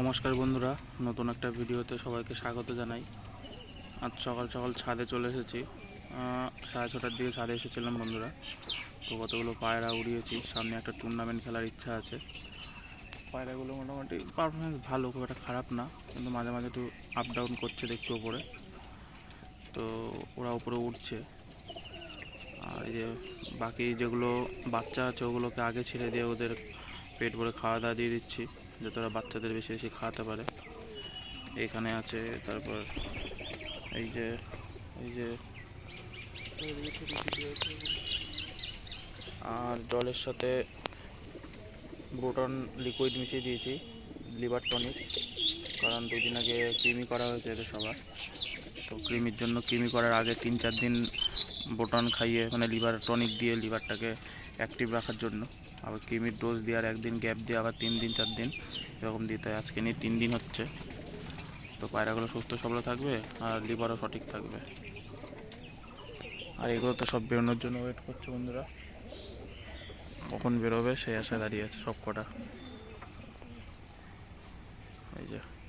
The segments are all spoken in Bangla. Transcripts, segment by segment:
নমস্কার বন্ধুরা, নতুন একটা ভিডিওতে সবাইকে স্বাগত জানাই। আজ সকাল সকাল ছাদে চলে এসেছি। সাড়ে ছটার দিকে ছাদে এসেছিলাম বন্ধুরা। তো কতগুলো পায়রা উড়িয়েছি, সামনে একটা টুর্নামেন্ট খেলার ইচ্ছা আছে। পায়রাগুলো মোটামুটি পারফরমেন্স ভালো, খুব একটা খারাপ না, কিন্তু মাঝে মাঝে একটু আপ ডাউন করছে দেখছি ওপরে। তো ওরা উপরে উঠছে। আর এই যে বাকি যেগুলো বাচ্চা আছে, ওগুলোকে আগে ছেড়ে দিয়ে ওদের পেট ভরে খাওয়া দাওয়া দিয়ে দিচ্ছি। যাতে ওরা বাচ্চাদের বেশি বেশি খাওয়াতে পারে। এখানে আছে, তারপর এই যে এই যে, আর জলের সাথে ব্রোটন লিকুইড মিশিয়ে দিয়েছি লিভার টনিক কারণ দুই দিন আগে কৃমি করা হয়েছে এদের সবার। তো কৃমির জন্য কৃমি করার আগে তিন চার দিন বোটন খাইয়ে মানে লিভার টনিক দিয়ে লিভারটাকে অ্যাক্টিভ রাখার জন্য। আবার কৃমির ডোজ দেওয়ার একদিন গ্যাপ দিয়ে আবার তিন দিন, চার দিন এরকম দিতে হয়। আজকে নিয়ে তিন দিন হচ্ছে। তো পায়রাগুলো সুস্থ, সবল থাকবে আর লিভারও সঠিক থাকবে। আর এগুলো তো সব বেরোনোর জন্য ওয়েট করছে বন্ধুরা। কখন বেরোবে সেই আশায় দাঁড়িয়ে আছে সব কটা। এই যে।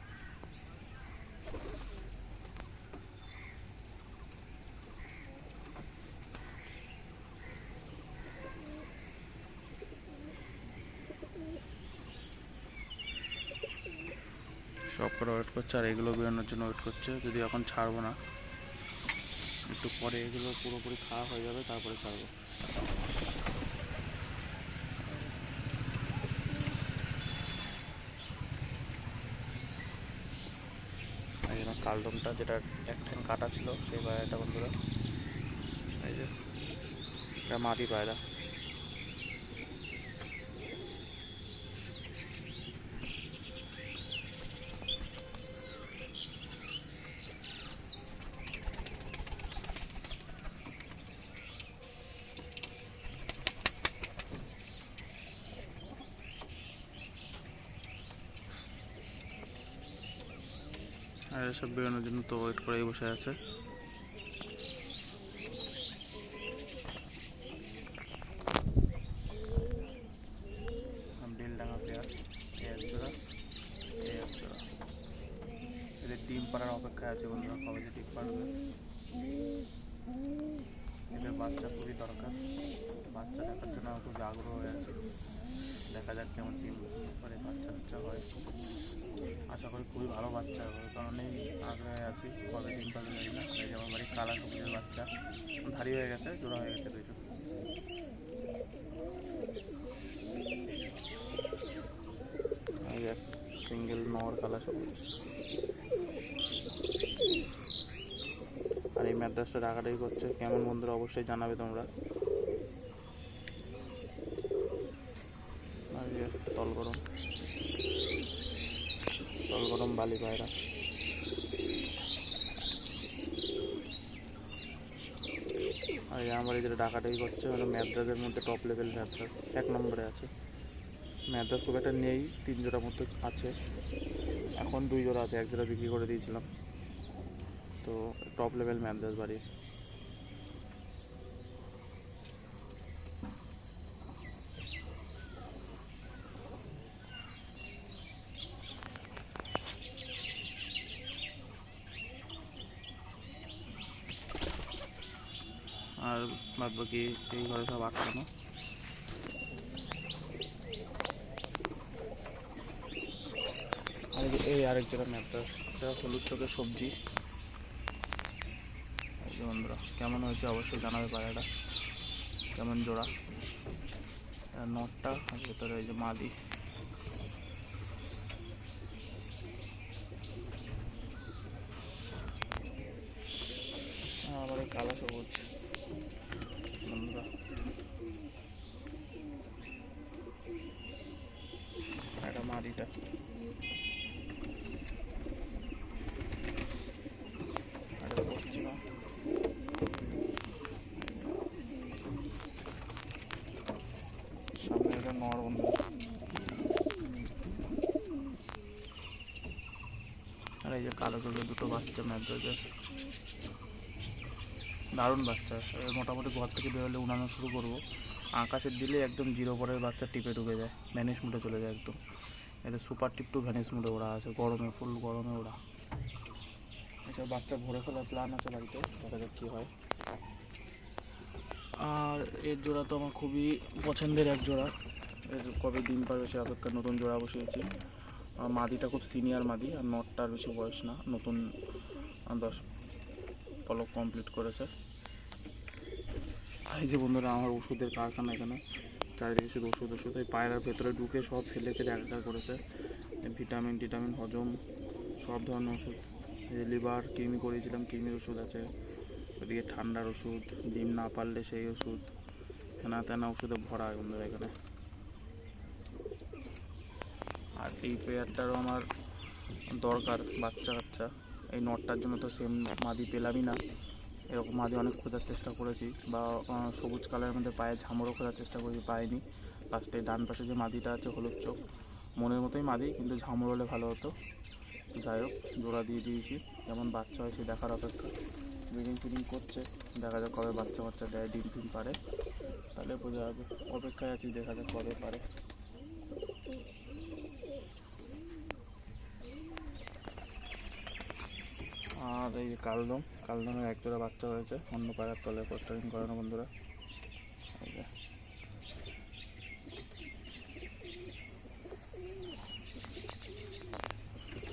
সব করে ওয়েট করছে আর এগুলো বেরোনোর জন্য ওয়েট করছে। যদি এখন ছাড়বো না, একটু পরে এগুলো পুরোপুরি খাওয়া হয়ে যাবে, তারপরে ছাড়বো। কালদমটা যেটা এক ঠ্যাং কাটা ছিল, সেই পায়রাটা বন্ধুরা। এই যে, এটা মাটি পায়রা। আর এসব বেরোনোর জন্য তো ওয়েট করেই বসে আছে। এই জোড়া জোড়া। এদের ডিম পাড়ার অপেক্ষায় আছে বন্ধুরা, কবে যে ডিম পাড়বে। এদের বাচ্চা খুবই দরকার। বাচ্চা দেখার জন্য আমার খুব আগ্রহ হয়ে আছে। দেখা যাক কেমন ডিম করে বাচ্চা বাচ্চা হয়। আশা করি খুবই ভালো বাচ্চা হবে, কারণ এই আগ্রহে আছি, কবে ডিম পাবে জানি না। এই যে আমার বাড়ির কালা সবুজের বাচ্চা ধারি হয়ে গেছে, জোড়া হয়ে গেছে দুইজন। সিঙ্গেল নর কালা সবুজ। আর এই ম্যাড্রাসটা ডাকাডাকি করছে, কেমন বন্ধুরা অবশ্যই জানাবে তোমরা আর এই যে তল গরম জল গরম বালি পায়রা আর আমার এই ডাকাটাই করছে মানে ম্যাদ্রাসের মধ্যে টপ লেভেল ম্যাদ্রাস এক নম্বরে আছে। ম্যাদ্রাস খুব একটা নেই, তিন জোড়ার মধ্যে আছে। এখন দুই জোড়া আছে, এক জোড়া বিক্রি করে দিয়েছিলাম। তো টপ লেভেল ম্যাদ্রাস বাড়ি আর বাদ বাকি এই ঘরে সব আটকানো। আর এই আরেক এটা হলুদ চোখের সবজি। বন্ধুরা, কেমন হয়েছে অবশ্যই জানাবে পায়রাটা কেমন জোড়া। নটটা, আর ভেতরে এই যে মাদি। আবার কালো সবুজ বন্ধুরা বন্ধুরা আর এই যে কালো চোখের দুটো বাচ্চা ম্যাদ্রাজের দারুণ বাচ্চা। মোটামুটি ঘর থেকে বেরোলে উড়ানো শুরু করব। আকাশের দিলে একদম জিরো পরের বাচ্চা টিপে ঢুকে যায়। ম্যানেজ চলে যায় একদম। এটা সুপার টিপ টু ভ্যানিস মোডে ওরা আছে, গরমে ফুল গরমে ওরা। এছাড়া বাচ্চা ভরে ফেলার প্ল্যান আছে বাড়িতে, দেখা যাক কী হয়। আর এর জোড়া তো আমার খুবই পছন্দের এক জোড়া। এর কবে ডিম পারবে সে অপেক্ষা নতুন জোড়া বসিয়েছি। আর মাদিটা খুব সিনিয়র মাদি, আর নটটার বেশি বয়স না, নতুন দশ পলক কমপ্লিট করেছে। এই যে বন্ধুরা, আমার ওষুধের কারখানা এখানে। চারিদিকে শুধু ওষুধ ওষুধ, এই পায়রার ভেতরে ঢুকে সব ফেলেছে একাকার করেছে। ভিটামিন, টিটামিন, হজম, সব ধরনের ওষুধ। লিভার, কৃমি করিয়েছিলাম কৃমির ওষুধ আছে। ওদিকে ঠান্ডার ওষুধ, ডিম না পারলে সেই ওষুধ। হেনা তেনা ওষুধে ভরা বন্ধুরা এখানে। আর এই পেয়ারটারও আমার দরকার বাচ্চা কাচ্চা এই নটটার জন্য তো সেম মাদি পেলামই না। এরকম মাদি অনেক খোঁজার চেষ্টা করেছি বা সবুজ কালারের মধ্যে পায়ে ঝামরও খোঁজার চেষ্টা করেছি, পাইনি। লাস্টে ডান পাশে যে মাদিটা আছে, হলুদ চোখ, মনের মতোই মাদি, কিন্তু ঝামর হলে ভালো হতো। যাই হোক, জোড়া দিয়ে দিয়েছি। যেমন বাচ্চা হয়েছে দেখার অপেক্ষা। ব্রিডিং ফিডিং করছে, দেখা যাক কবে বাচ্চা বাচ্চা দেয়, ডিম ফিম পারে। তাহলে বোঝা যাবে। অপেক্ষায় আছি, দেখা যাক কবে পারে। আর এই যে কালদম, কালদমের এক জোড়া বাচ্চা হয়েছে। অন্য পাড়ার তলায় পোস্টারিং করানো বন্ধুরা।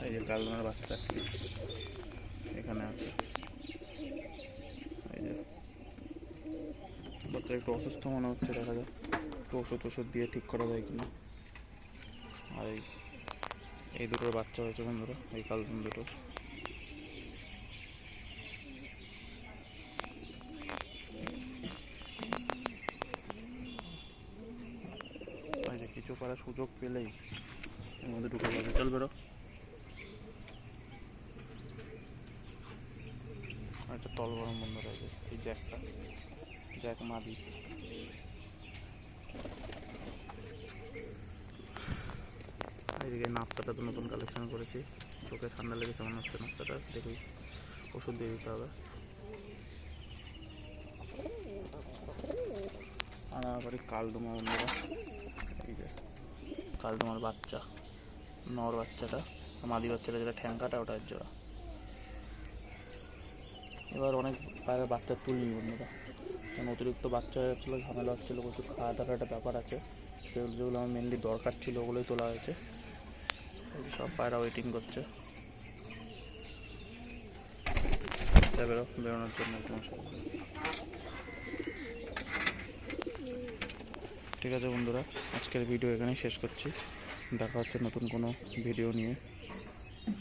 এই যে। কালদমের বাচ্চা। এখানে আছে। এই যে। বাচ্চা একটু অসুস্থ মনে হচ্ছে, দেখা যাক। একটু ওষুধ ওষুধ দিয়ে ঠিক করা যায় কিনা। আর এই এই দুটোর বাচ্চা হয়েছে বন্ধুরা, এই কালদম দুটোর। করার সুযোগ পেলেই এর মধ্যে ঢুকে যাবে। চল বেরো। একটা তল গরম বন্ধ রয়েছে এই জ্যাকটা। জ্যাক মাদি। এইদিকে নাপ্তাটা তো নতুন কালেকশন করেছি। চোখে ঠান্ডা লেগেছে, মনে হচ্ছে নাপ্তাটা দেখি, ওষুধ দিয়ে দিতে হবে। আর আবার এই কালদমা এই যে কালদমার বাচ্চা নর বাচ্চাটা মাদি বাচ্চাটা যেটা ঠ্যাঙ্কাটা ওটা জোড়া এবার অনেক বাইরের বাচ্চা তুলনি বন্ধুরা। কারণ অতিরিক্ত বাচ্চা হয়ে যাচ্ছিল, ঝামেলা হচ্ছিল, প্রচুর খাওয়া দাওয়ার একটা ব্যাপার আছে। সেগুলো যেগুলো আমার মেনলি দরকার ছিল, ওগুলোই তোলা হয়েছে। সব পায়রা ওয়েটিং করছে। বেরো বেরোনোর জন্য তোমার সাথে। ঠিক আছে বন্ধুরা, আজকের ভিডিও এখানেই শেষ করছি। দেখা হচ্ছে নতুন কোনো ভিডিও নিয়ে।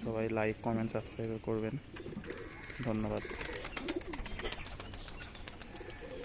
সবাই লাইক কমেন্ট সাবস্ক্রাইব করবেন। ধন্যবাদ।